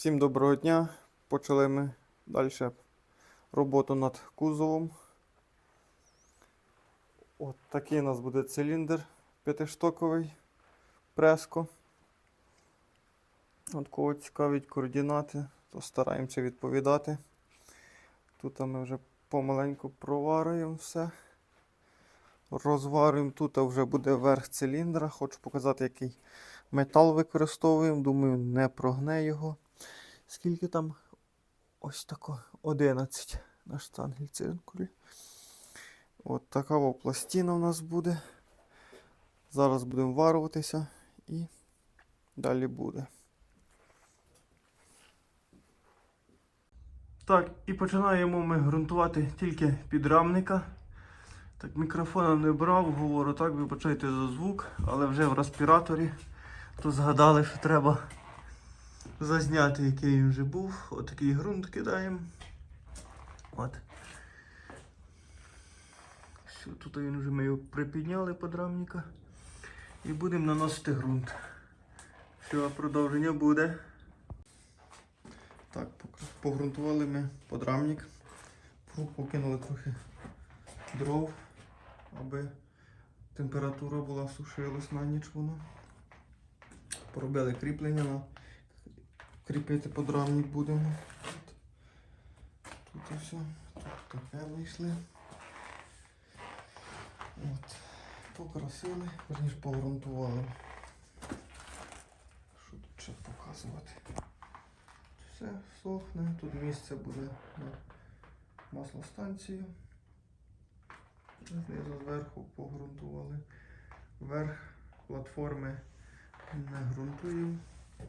Всім доброго дня. Почали ми далі роботу над кузовом. От такий у нас буде циліндр п'ятиштоковий преско. От кого цікавить координати, то стараємося відповідати. Тут ми вже помаленьку проварюємо все. Розварюємо тут а вже буде верх циліндра. Хочу показати, який метал використовуємо. Думаю, не прогне його. Скільки там? Ось тако 11 на штангель циркулі. От така пластина у нас буде. Зараз будемо варюватися і далі буде. Так, і починаємо ми ґрунтувати тільки підрамника. Так, мікрофона не брав, говорю так, вибачайте за звук, але вже в респіраторі. То згадали, що треба зазняти, який він вже був. Отакий ґрунт кидаємо. От. Тут він вже ми його припідняли подрамника. І будемо наносити ґрунт. Все, продовження буде. Так, погрунтували ми подрамник. Покинули трохи дров, аби температура була сушилась на ніч воно. Поробили кріплення на кріпити подрамник будемо. Тут, тут і все. Тут таке вийшли. От. Покрасили, верніше погрунтували. Що тут ще показувати? Все сохне, тут місце буде на маслостанцію. Знизу зверху погрунтували. Верх платформи не ґрунтуємо,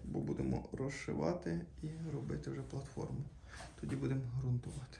бо будемо розшивати і робити вже платформу. Тоді будемо ґрунтувати.